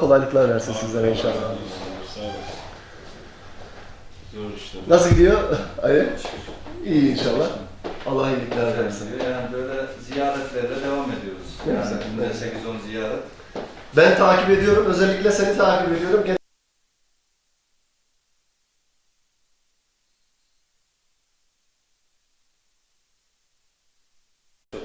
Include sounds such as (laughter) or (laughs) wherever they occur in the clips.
kolaylıklar versin sizlere inşallah. Zor. Nasıl gidiyor? Ali? İyi inşallah. Allah iyilikler versin. Yani böyle ziyaretlere devam ediyoruz. Yani güzel, günde ne güzel. 8-10 ziyaret. Ben takip ediyorum. Özellikle seni takip ediyorum.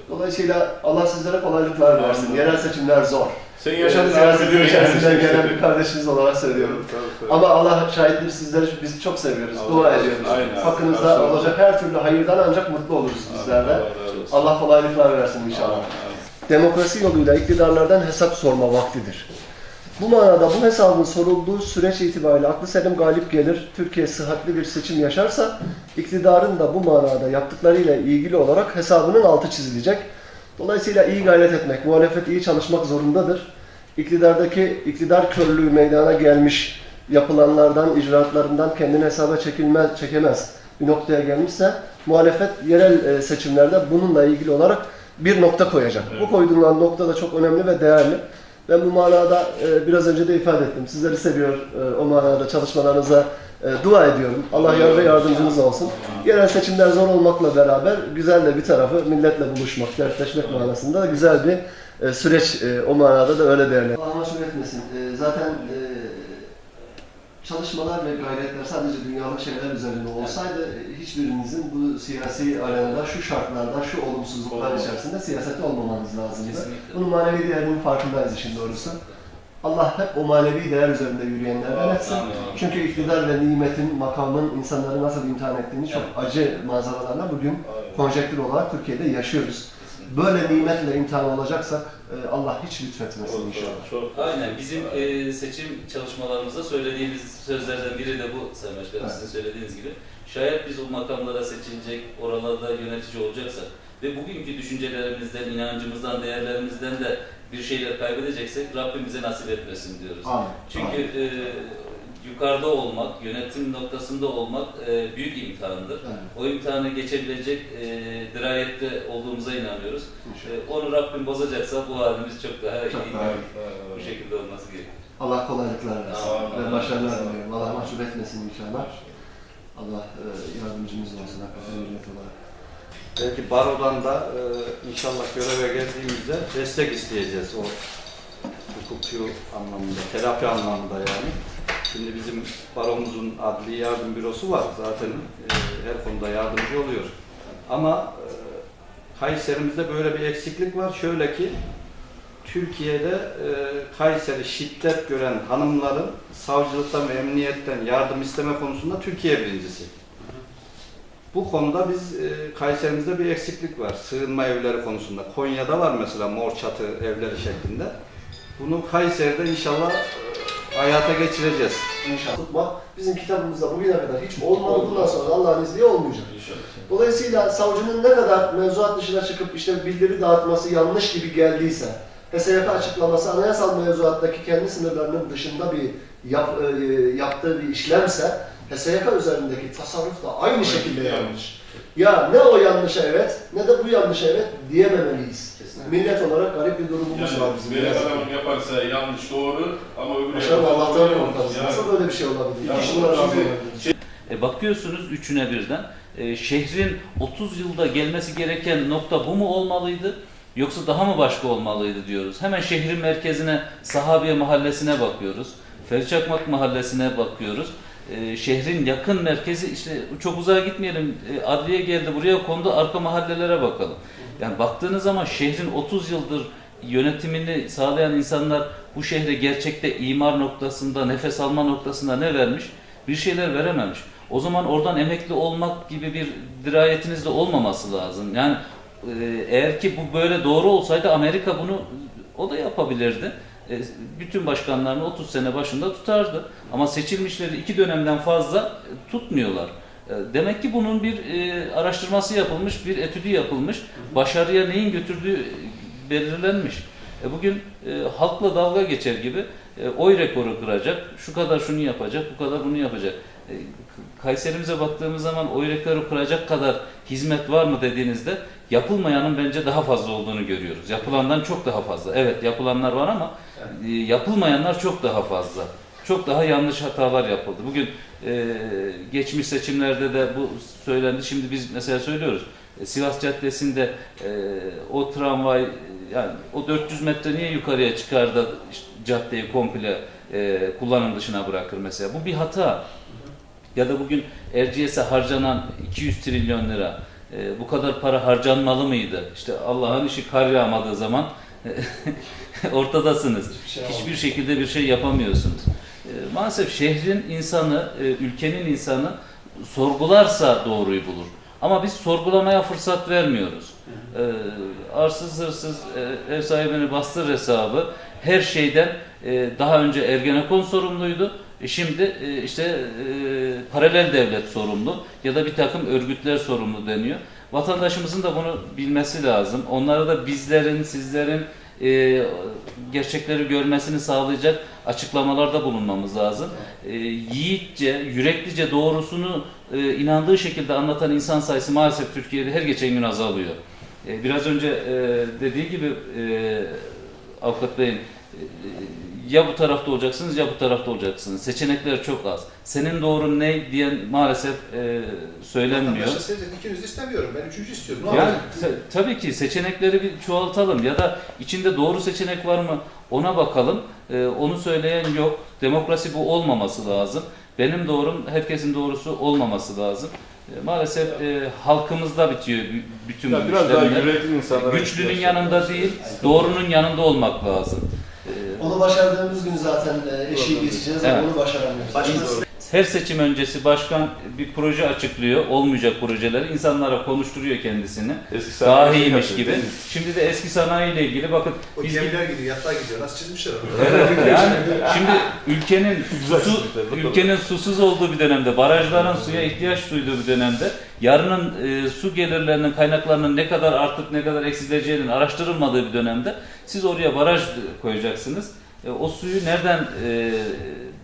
Dolayısıyla Allah sizlere kolaylıklar versin. Amin. Yerel seçimler zor. Sen Yaşam yaşadın siyaseti içerisinden gelen bir kardeşiniz olarak söylüyorum. Tabii, tabii. Ama Allah şahittir sizleri biz çok seviyoruz. Allah Dua ediyoruz. Aynen. Hakkınızda olacak her türlü hayırdan ancak mutlu oluruz bizler de. Allah. Allah kolaylıklar versin inşallah. Amin. Demokrasi yoluyla iktidarlardan hesap sorma vaktidir. Bu manada bu hesabın sorulduğu süreç itibariyle aklı selim galip gelir, Türkiye sıhhatli bir seçim yaşarsa, iktidarın da bu manada yaptıklarıyla ilgili olarak hesabının altı çizilecek. Dolayısıyla iyi gayret etmek, muhalefet iyi çalışmak zorundadır. İktidardaki iktidar körlüğü meydana gelmiş yapılanlardan, icraatlarından kendini hesaba çekilmez, çekemez bir noktaya gelmişse muhalefet yerel e, seçimlerde bununla ilgili olarak bir nokta koyacak. Evet. Bu koyduğunuz nokta da çok önemli ve değerli. Ben bu manada e, biraz önce de ifade ettim. Sizleri seviyor, e, o manada çalışmalarınıza e, dua ediyorum. Allah yar ve yardımcınız olsun. Yerel seçimler zor olmakla beraber güzel de bir tarafı milletle buluşmak, dertleşmek manasında da güzel bir e, süreç e, o manada da öyle değerli. Allah meşgul etmesin. E, zaten e, çalışmalar ve gayretler sadece dünyalık şeyler üzerine olsaydı e, hiçbirinizin bu siyasi arenada şu şartlarda, şu olumsuzluklar Olmaz. içerisinde siyasete olmamanız lazımdı. Kesinlikle. Bunun manevi değerinin farkındayız işin doğrusu. Allah hep o manevi değer üzerinde yürüyenlerden etsin. Çünkü iktidar ve nimetin, makamın insanları nasıl imtihan ettiğini çok acı manzaralarla bugün konjektür olarak Türkiye'de yaşıyoruz. Böyle nimetle imtihan olacaksak e, Allah hiç lütfetmesin Çok, inşallah. çok, çok. Aynen bizim e, seçim çalışmalarımızda söylediğimiz sözlerden biri de bu Sayın Başkanım Evet. sizin söylediğiniz gibi. Şayet biz o makamlara seçilecek, oralarda yönetici olacaksak ve bugünkü düşüncelerimizden, inancımızdan, değerlerimizden de bir şeyler kaybedeceksek Rabbim bize nasip etmesin diyoruz. Amin. Çünkü e, yukarıda olmak, yönetim noktasında olmak e, büyük imtihandır. Evet. O imtihanı geçebilecek e, dirayette olduğumuza inanıyoruz. E, onu Rabbim bozacaksa bu halimiz çok daha Çok iyi. daha. Bu şekilde olması gerekiyor. Allah kolaylıklar versin ve başarılar diliyorum. Allah mahcup etmesin inşallah. Allah e, yardımcımız olsun hakikaten millet olarak. Belki barodan da e, inşallah göreve geldiğimizde destek isteyeceğiz o hukuki anlamında, terapi anlamında yani. Şimdi bizim baromuzun adli yardım bürosu var zaten e, her konuda yardımcı oluyor. Ama e, Kayseri'mizde böyle bir eksiklik var. Şöyle ki Türkiye'de e, Kayseri şiddet gören hanımların savcılıktan ve emniyetten yardım isteme konusunda Türkiye birincisi. Bu konuda biz e, Kayserimizde bir eksiklik var. Sığınma evleri konusunda. Konya'da var mesela mor çatı evleri şeklinde. Bunu Kayseri'de inşallah e, hayata geçireceğiz. İnşallah. Tutmak bizim kitabımızda bugüne kadar hiç olmadı. Bundan sonra Allah'ın izniyle olmayacak. İnşallah. Dolayısıyla savcının ne kadar mevzuat dışına çıkıp işte bildiri dağıtması yanlış gibi geldiyse, HSYK açıklaması anayasal mevzuattaki kendi sınırlarının dışında bir yap, e, yaptığı bir işlemse, HSYK üzerindeki tasarruf da aynı şekilde yanlış. Ya ne o yanlışa evet, ne de bu yanlışa evet diyememeliyiz. Millet olarak garip bir durumumuz var Yani bizim. bir ne yazık ki. adam yaparsa yanlış doğru ama öbürü yaparsa Allah'tan doğru. korkarız. Yani- Nasıl böyle bir şey olabilir? Ya İki buna razı şimdi- olabilir. E bakıyorsunuz üçüne birden. E, şehrin 30 yılda gelmesi gereken nokta bu mu olmalıydı? Yoksa daha mı başka olmalıydı diyoruz. Hemen şehrin merkezine, Sahabiye mahallesine bakıyoruz. Feriçakmak mahallesine bakıyoruz. E, şehrin yakın merkezi işte çok uzağa gitmeyelim. E, adliye geldi buraya kondu arka mahallelere bakalım. Yani baktığınız zaman şehrin 30 yıldır yönetimini sağlayan insanlar bu şehre gerçekte imar noktasında, nefes alma noktasında ne vermiş? Bir şeyler verememiş. O zaman oradan emekli olmak gibi bir dirayetiniz de olmaması lazım. Yani e, eğer ki bu böyle doğru olsaydı Amerika bunu o da yapabilirdi. E, bütün başkanlarını 30 sene başında tutardı. Ama seçilmişleri iki dönemden fazla tutmuyorlar. E, Demek ki bunun bir e, araştırması yapılmış, bir etüdü yapılmış. Başarıya neyin götürdüğü belirlenmiş. E, Bugün e, halkla dalga geçer gibi e, oy rekoru kıracak, şu kadar şunu yapacak, bu kadar bunu yapacak. E, Kayserimize baktığımız zaman oy rekoru kıracak kadar hizmet var mı dediğinizde yapılmayanın bence daha fazla olduğunu görüyoruz. Yapılandan çok daha fazla. Evet yapılanlar var ama e, yapılmayanlar çok daha fazla. Çok daha yanlış hatalar yapıldı. Bugün e, geçmiş seçimlerde de bu söylendi. Şimdi biz mesela söylüyoruz. E, Sivas Caddesi'nde e, o tramvay e, yani o 400 metre niye yukarıya çıkar da işte caddeyi komple e, kullanım dışına bırakır mesela. Bu bir hata. Ya da bugün Erciyes'e harcanan 200 trilyon lira e, bu kadar para harcanmalı mıydı? İşte Allah'ın işi kar yağmadığı zaman (laughs) ortadasınız. Hiçbir şekilde bir şey yapamıyorsunuz. Maalesef şehrin insanı, e, ülkenin insanı sorgularsa doğruyu bulur. Ama biz sorgulamaya fırsat vermiyoruz. E, arsız hırsız e, ev sahibini bastır hesabı her şeyden e, daha önce Ergenekon sorumluydu. E, Şimdi e, işte e, paralel devlet sorumlu ya da bir takım örgütler sorumlu deniyor. Vatandaşımızın da bunu bilmesi lazım. Onlara da bizlerin, sizlerin e, gerçekleri görmesini sağlayacak açıklamalarda bulunmamız lazım. E, yiğitçe, yüreklice doğrusunu e, inandığı şekilde anlatan insan sayısı maalesef Türkiye'de her geçen gün azalıyor. E, biraz önce e, dediği gibi e, Avukat Bey'in e, ya bu tarafta olacaksınız ya bu tarafta olacaksınız. Seçenekler çok az. Senin doğrun ne diyen maalesef e, söylenmiyor. Vatandaşa sevecek ikinizi istemiyorum. Ben üçüncü istiyorum. Ne Yani ta- tabii ki seçenekleri bir çoğaltalım ya da içinde doğru seçenek var mı ona bakalım. Ee, onu söyleyen yok. Demokrasi bu olmaması lazım. Benim doğrum herkesin doğrusu olmaması lazım. Ee, maalesef e, halkımızda bitiyor bü- bütün bu Ya biraz daha işlemler. yürekli insanlara Güçlünün ihtiyaç var. yanında değil, doğrunun yanında olmak lazım. Onu başardığımız gün zaten e, eşiği geçeceğiz ama Evet. onu başaramıyoruz. Başınız- Her seçim öncesi başkan bir proje açıklıyor, olmayacak projeleri insanlara konuşturuyor kendisini. Eski sanayi Daha iyiymiş yapıyor, gibi. Şimdi de eski sanayi ile ilgili bakın O biz gemiler gidiyor, yatlar gidiyor. Nasıl çizmişler onu? yani şimdi ülkenin (laughs) su, ülkenin susuz olduğu bir dönemde, barajların suya ihtiyaç duyduğu bir dönemde, yarının e, su gelirlerinin, kaynaklarının ne kadar artıp ne kadar eksileceğinin araştırılmadığı bir dönemde siz oraya baraj koyacaksınız. E, o suyu nereden e,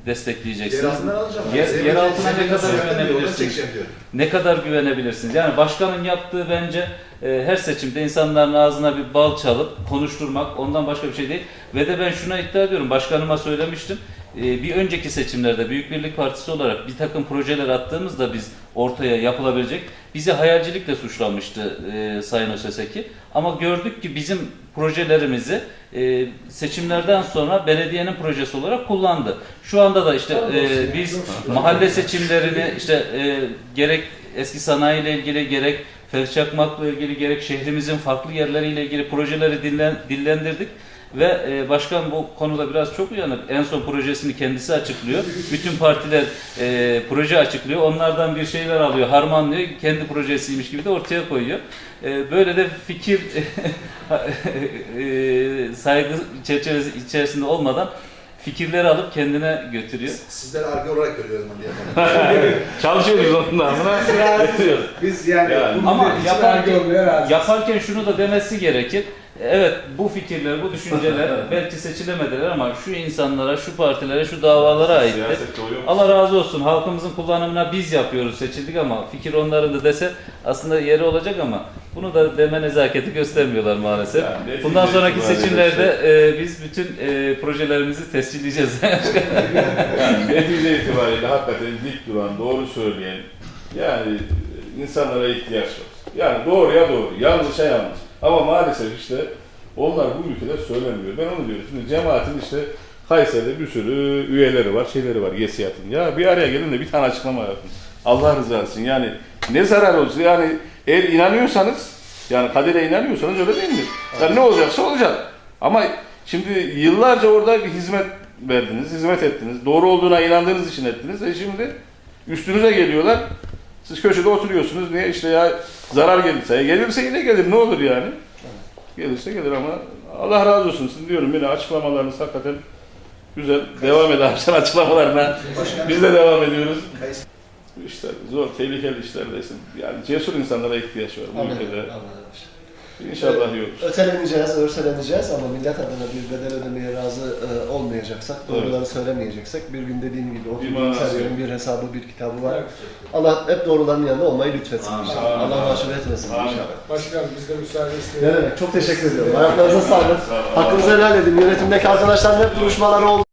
destekleyeceksiniz? Yer altından alacağım. Yer- Zemin- yer altına ne kadar güvenebilirsiniz? Ne kadar güvenebilirsiniz? Yani başkanın yaptığı bence e, her seçimde insanların ağzına bir bal çalıp konuşturmak ondan başka bir şey değil. Ve de ben şuna iddia ediyorum, başkanıma söylemiştim. E, bir önceki seçimlerde Büyük Birlik Partisi olarak bir takım projeler attığımızda biz ortaya yapılabilecek, bizi hayalcilikle suçlamıştı e, Sayın Öseseki. Ama gördük ki bizim projelerimizi e, seçimlerden sonra belediyenin projesi olarak kullandı. Şu anda da işte e, biz mahalle seçimlerini işte e, gerek eski sanayi ile ilgili gerek Fevzi Çakmak'la ilgili gerek şehrimizin farklı yerleriyle ilgili projeleri dinlen, dillendirdik. Ve e, başkan bu konuda biraz çok uyanık. En son projesini kendisi açıklıyor. Bütün partiler e, proje açıklıyor. Onlardan bir şeyler alıyor, harmanlıyor. Kendi projesiymiş gibi de ortaya koyuyor. E, böyle de fikir (laughs) e, saygı çerçevesi içerisinde olmadan fikirleri alıp kendine götürüyor. Sizler arge olarak görüyorum onu diye. (laughs) Çalışıyoruz onunla amına. Yapıyoruz. Biz yani, Yani. bunu Ama yaparken, yaparken şunu da demesi gerekir. Evet bu fikirler, bu düşünceler (laughs) belki seçilemediler ama şu insanlara, şu partilere, şu davalara aitti. Siyasette uyum. Allah razı olsun halkımızın kullanımına biz yapıyoruz seçildik ama fikir onların da dese aslında yeri olacak ama bunu da deme nezaketi göstermiyorlar maalesef. Yani Bundan sonraki seçimlerde e, biz bütün e, projelerimizi tescilleyeceğiz. (laughs) Yani netice itibariyle hakikaten dik duran, doğru söyleyen yani insanlara ihtiyaç var. Yani doğruya doğru, yanlışa yanlış. Ama maalesef işte onlar bu ülkede söylemiyor. Ben onu diyorum. Şimdi cemaatin işte Kayseri'de bir sürü üyeleri var, şeyleri var, GESİAD'ın. Ya bir araya gelin de bir tane açıklama yapın. Allah rızası için. Yani ne zarar olsun? Yani eğer inanıyorsanız, yani kadere inanıyorsanız öyle değil mi? Yani ne olacaksa olacak. Ama şimdi yıllarca orada bir hizmet verdiniz, hizmet ettiniz. Doğru olduğuna inandığınız için ettiniz. E şimdi üstünüze geliyorlar. Siz köşede oturuyorsunuz. Niye işte ya zarar gelirse. E gelirse yine gelir. Ne olur yani? Gelirse gelir ama Allah razı olsun. Sizin diyorum yine açıklamalarınız hakikaten güzel. Devam eder sen açıklamalarına. Biz de devam ediyoruz. Bu işler zor, tehlikeli işlerdesin. Yani cesur insanlara ihtiyaç var bu ülkede. İnşallah olur. Öteleneceğiz, örseleneceğiz ama millet adına bir bedel ödemeye razı e, olmayacaksak, doğruları söylemeyeceksek bir gün dediğim gibi o Bir bir yok. hesabı, bir kitabı var. Allah hep doğruların yanında olmayı lütfetsin inşallah. Amin. Allah mahcup etmesin Amin. inşallah. Başkanım biz de müsaade isteyelim. Ne demek? Çok teşekkür ediyorum. Ayaklarınıza sağlık. Hakkınızı helal edin. Yönetimdeki arkadaşlarla hep duruşmaları oldu.